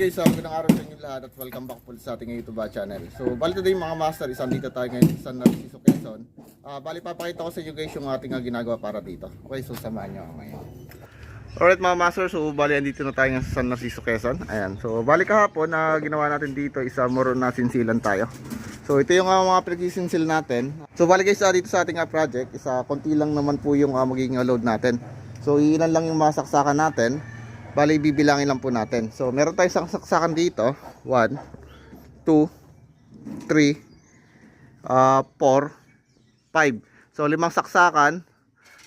guys, uh, magandang araw sa inyo lahat at welcome back po sa ating YouTube uh, channel. So, bali today mga master, isang dito tayo ngayon sa San Narciso, Quezon. Uh, bali papakita ko sa inyo guys yung ating uh, ginagawa para dito. Okay, so samahan nyo ako ngayon. Alright mga master, so bali andito na tayo sa San Narciso, Quezon. Ayan, so bali kahapon na ginawa natin dito, isa moro na sinsilan tayo. So ito yung uh, mga pinagsisinsil natin. So bali guys, uh, dito sa ating uh, project, isa konti lang naman po yung uh, magiging uh, load natin. So ilan lang yung masaksakan natin. Bali, bibilangin lang po natin. So, meron tayong isang saksakan dito. 1, 2, 3, uh, 4, 5. So, limang saksakan.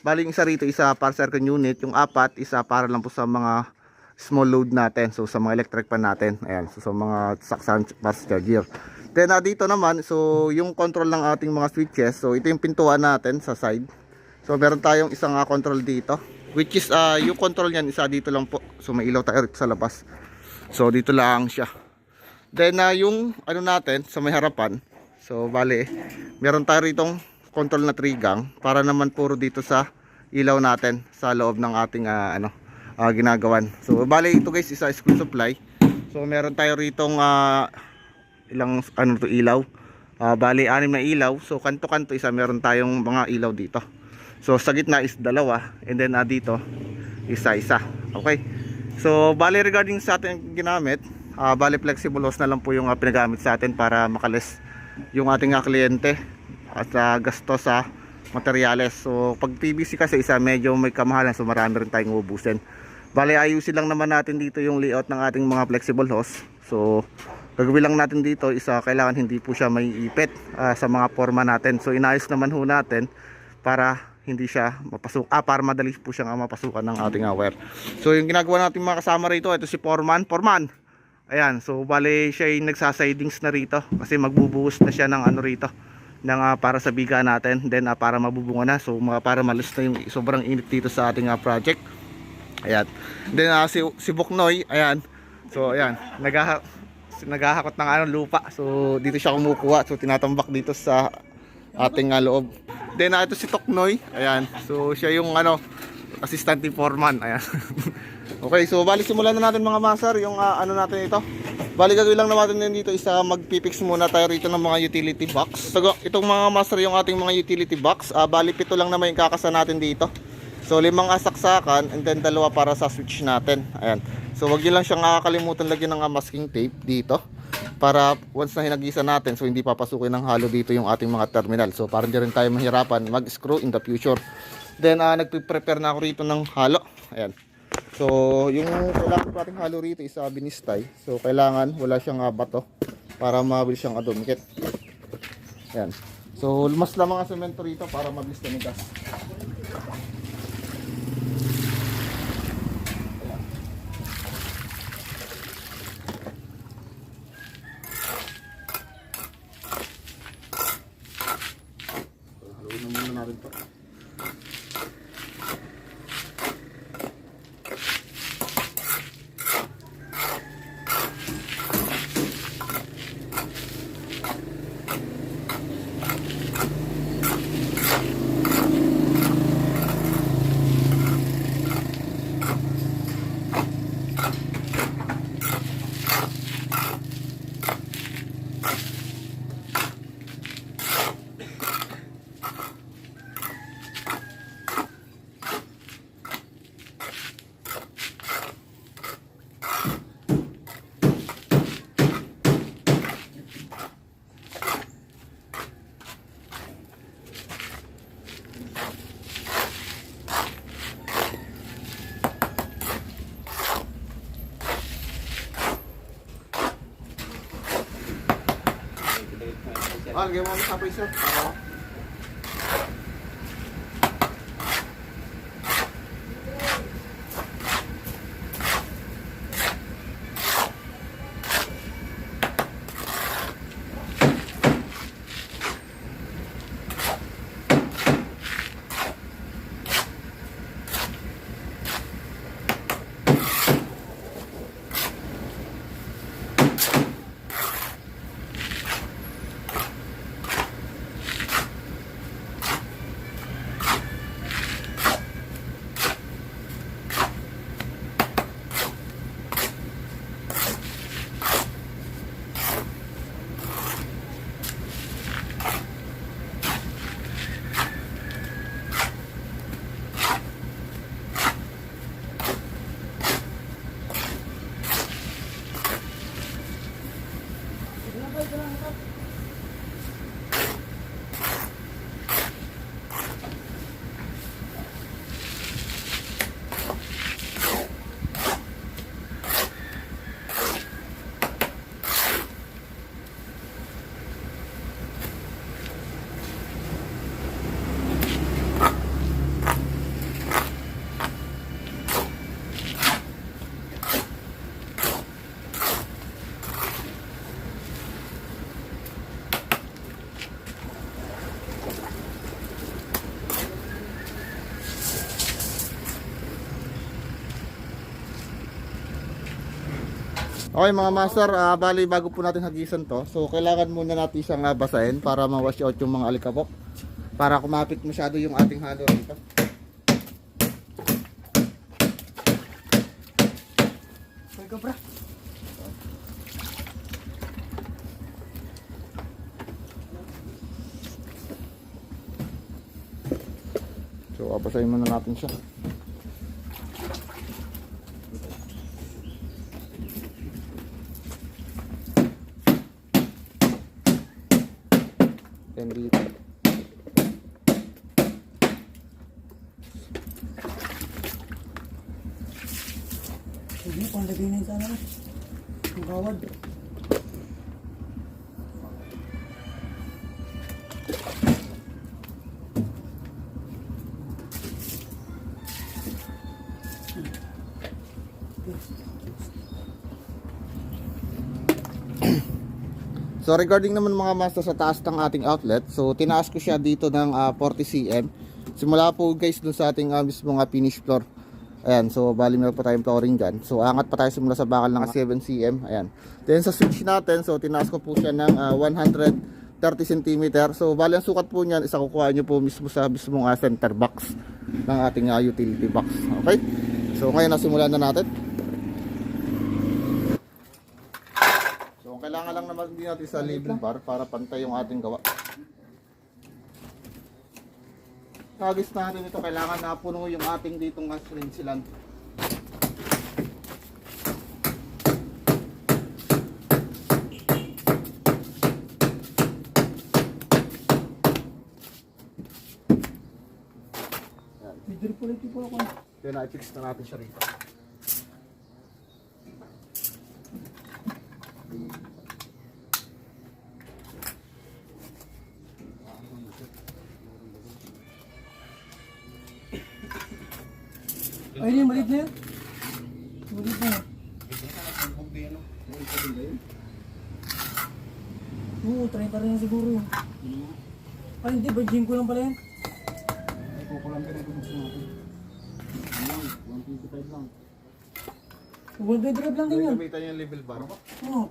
Bali, yung isa rito, isa para sa aircon unit. Yung apat, isa para lang po sa mga small load natin. So, sa mga electric pan natin. Ayan. So, sa mga saksakan para sa charger. Then, uh, dito naman, so, yung control ng ating mga switches. So, ito yung pintuan natin sa side. So, meron tayong isang uh, control dito which is uh, yung control niyan isa dito lang po. So may ilaw tayo sa labas. So dito lang siya. Then uh, yung ano natin sa may harapan so bale meron tayo ritong control na trigang para naman puro dito sa ilaw natin sa loob ng ating uh, ano uh, ginagawan. So bale ito guys isa screw supply. So meron tayo ritong uh, ilang ano to ilaw. Uh, bale anim na ilaw. So kanto kanto isa meron tayong mga ilaw dito So sa gitna is dalawa and then uh, dito isa-isa. Okay? So bali regarding sa ating ginamit, uh, bali flexible hose na lang po yung uh, pinagamit sa atin para makalis yung ating uh, kliyente at uh, gasto sa materyales. So pag PVC kasi isa medyo may kamahalan so marami rin tayong ubusin. Bali ayusin lang naman natin dito yung layout ng ating mga flexible hose. So gagawin lang natin dito isa kailangan hindi po siya may ipit uh, sa mga forma natin. So inayos naman ho natin para hindi siya mapasok ah para madali po siyang uh, mapasukan ng ating uh, wire. So yung ginagawa natin mga kasama rito ito si Foreman. Foreman! Ayan so bale siya yung nagsasidings na rito kasi magbubuhos na siya ng ano rito ng uh, para sa biga natin. Then uh, para mabubunga na. So mga para malis na yung sobrang init dito sa ating uh, project. Ayan. Then uh, si, si Buknoy ayan. So ayan naghaha naghahakot ng ano, lupa. So dito siya kumukuha. So tinatambak dito sa ating uh, loob Then uh, ito si Toknoy. Ayan. So siya yung ano assistant ni foreman. Ayan. okay, so bali simulan na natin mga master yung uh, ano natin ito. Bali gagawin lang natin din dito isa magpipix muna tayo rito ng mga utility box. So itong mga master yung ating mga utility box. Uh, bali pito lang naman yung kakasa natin dito. So limang asaksakan and then dalawa para sa switch natin. Ayan. So wag niyo lang siyang kakalimutan lagyan ng masking tape dito para once na hinagisa natin so hindi papasukin ng halo dito yung ating mga terminal. So para hindi rin tayo mahirapan mag screw in the future. Then uh, nagpe-prepare na ako rito ng halo. Ayan. So yung kailangan ko ating halo rito is uh, binistay. So kailangan wala siyang uh, bato para mabilis siyang adumikit. Ayan. So mas lamang ang semento rito para mabilis tumigas Haluin na muna natin to. Ah, lagyan mo sa pressure. Oo. Okay mga master, ah, bali bago po natin hagisan to, so kailangan muna natin siyang ah, basahin para ma-wash out yung mga alikabok. Para kumapit masyado yung ating halo rito. Ka, bra. So babasahin muna natin siya. Then dito. Hindi, panglagay na yung sana na. Yung kawad. So regarding naman mga master sa taas ng ating outlet, so tinaas ko siya dito ng ah, 40 cm. Simula po guys dun sa ating uh, mismo nga finish floor. Ayan, so bali meron pa tayong flooring dyan. So angat pa tayo simula sa bakal ng 7 cm. Ayan. Then sa switch natin, so tinaas ko po siya ng ah, 130 cm. So bali ang sukat po niyan, isa kukuha nyo po mismo sa mismong ah, center box ng ating ah, utility box. Okay? So ngayon nasimulan na natin. So, kailangan lang naman din natin sa label bar para pantay yung ating gawa. Kagis natin ito, kailangan na puno yung ating ditong rinsilan. May drip ulit yung po ako. Kaya na-fix na natin siya rito. Ay, yun, maliit na yun. Maliit na yun. Oo, 30 rin siguro. Ay, hindi, virgin ko lang pala yan. Ay, kukulang ka na ito gusto natin. Ano, 125 lang. One day drive lang din yan. Gamitan yung label bar. Oo.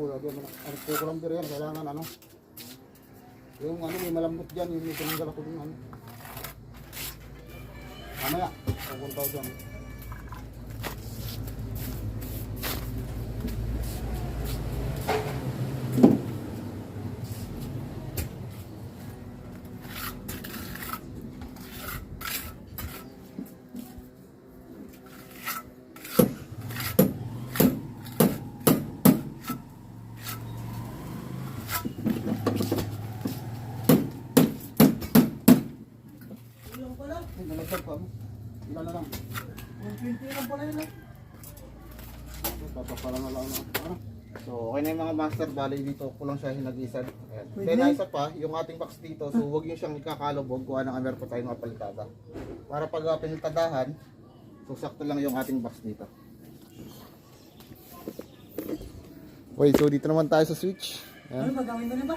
Oo, lagyan mo na. Ang kukulang pero yan, kailangan ano. Yung ano, may malambot dyan, yung may tinanggal ako dun ano. Mamaya, pupunta ko dyan. Ilang pala? Ay, nalagdag pa mo. Ilan na lang. 120 lang pala yun. ah. Papapala na lang ako. Ano? So, okay na yung mga master bali dito ko lang siya hinag-isad. Ayan. Pwede Then, isa pa, yung ating box dito, so huwag yung siyang ikakalubog, kuha ng amer pa tayo ng palitada. Para pag uh, piniltadahan, so sakto lang yung ating box dito. Okay, so dito naman tayo sa switch. Ano, Ayan. magawin mo na ba?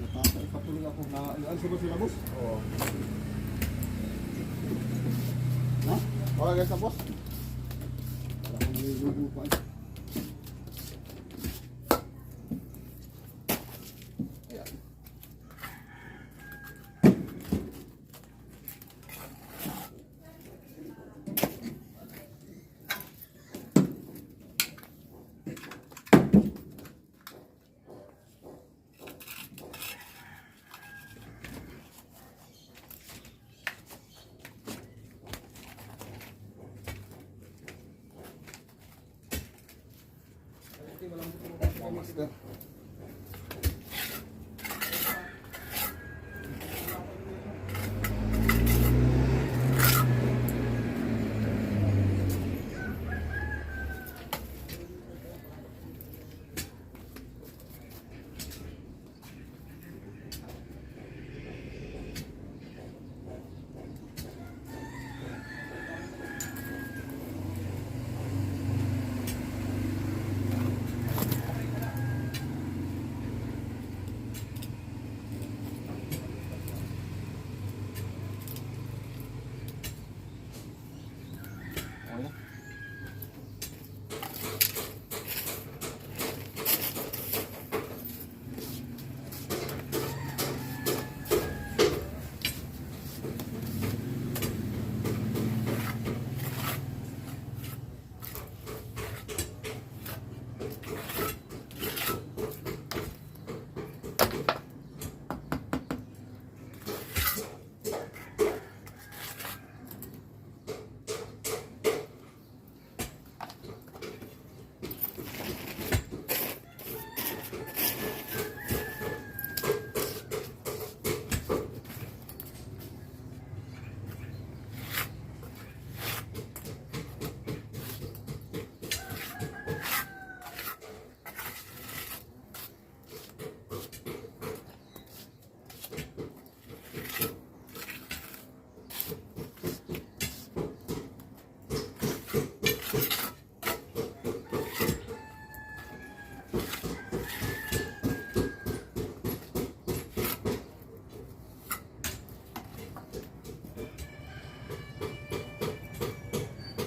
Napapay pa tuloy ako na ano sa sila boss? Oo. Okay guys na boss. Parang may lubo pa. Master.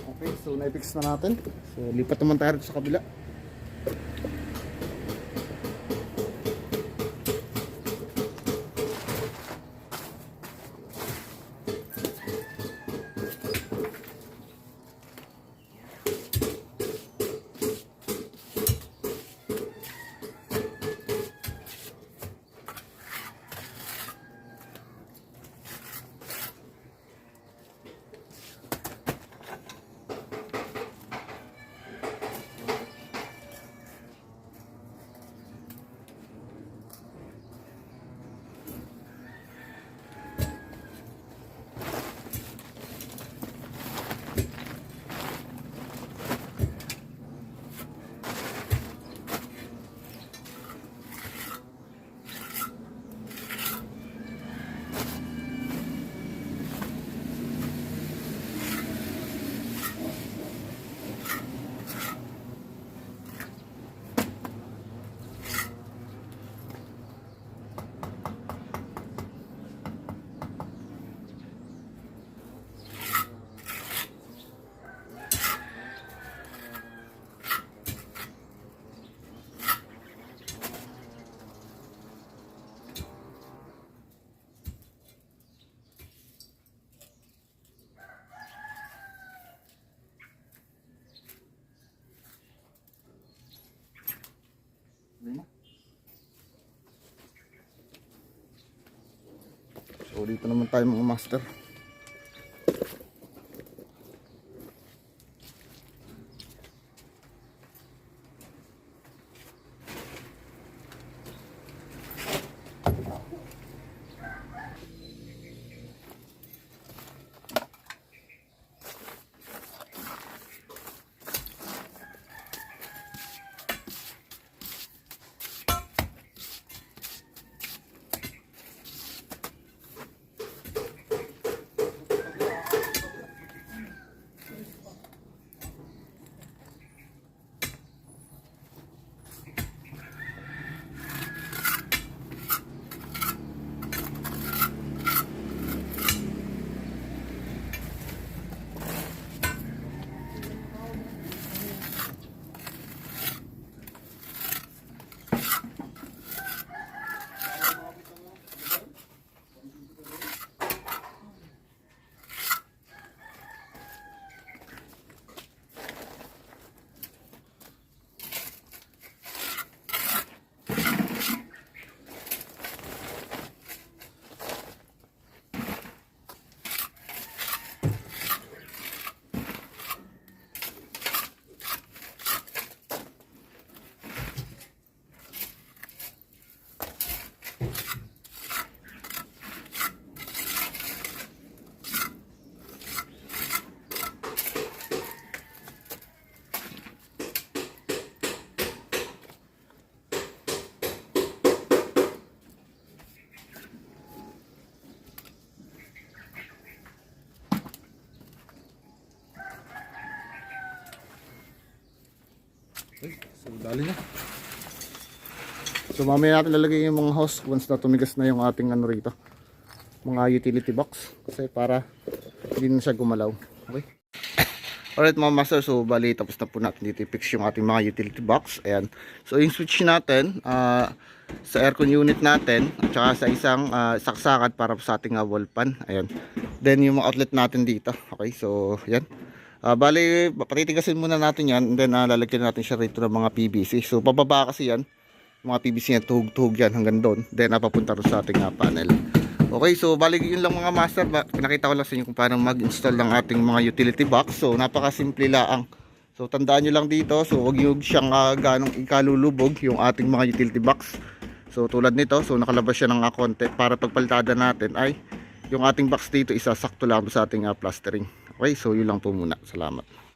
Okay na. Na-fix na natin. So lipat naman tayo sa kabila. So dito naman tayo mga master. Okay, so dali na. So mamaya natin lalagay yung mga hose once na tumigas na yung ating ano rito. Mga utility box. Kasi para hindi na siya gumalaw. Okay. Alright mga master, so bali tapos na po natin dito i-fix yung ating mga utility box. Ayan. So yung switch natin ah, sa aircon unit natin at saka sa isang ah, saksakan para sa ating uh, wall fan. Ayan. Then yung mga outlet natin dito. Okay, so yan. Ah, bali, patitigasin muna natin yan and then ah, lalagyan natin siya rito ng mga PVC. So pababa kasi yan. Mga PVC yan, tuhog-tuhog yan hanggang doon. Then napapunta rin sa ating ah, panel. Okay, so bali yun lang mga master. Ba, pinakita ko lang sa inyo kung paano mag-install ng ating mga utility box. So napakasimple lang. So tandaan nyo lang dito, so wag yung siyang uh, ganong ikalulubog yung ating mga utility box. So tulad nito, so nakalabas siya ng uh, konti para pagpalitada natin ay yung ating box dito isasakto lang sa ating uh, plastering. Okay, so yun lang po muna. Salamat.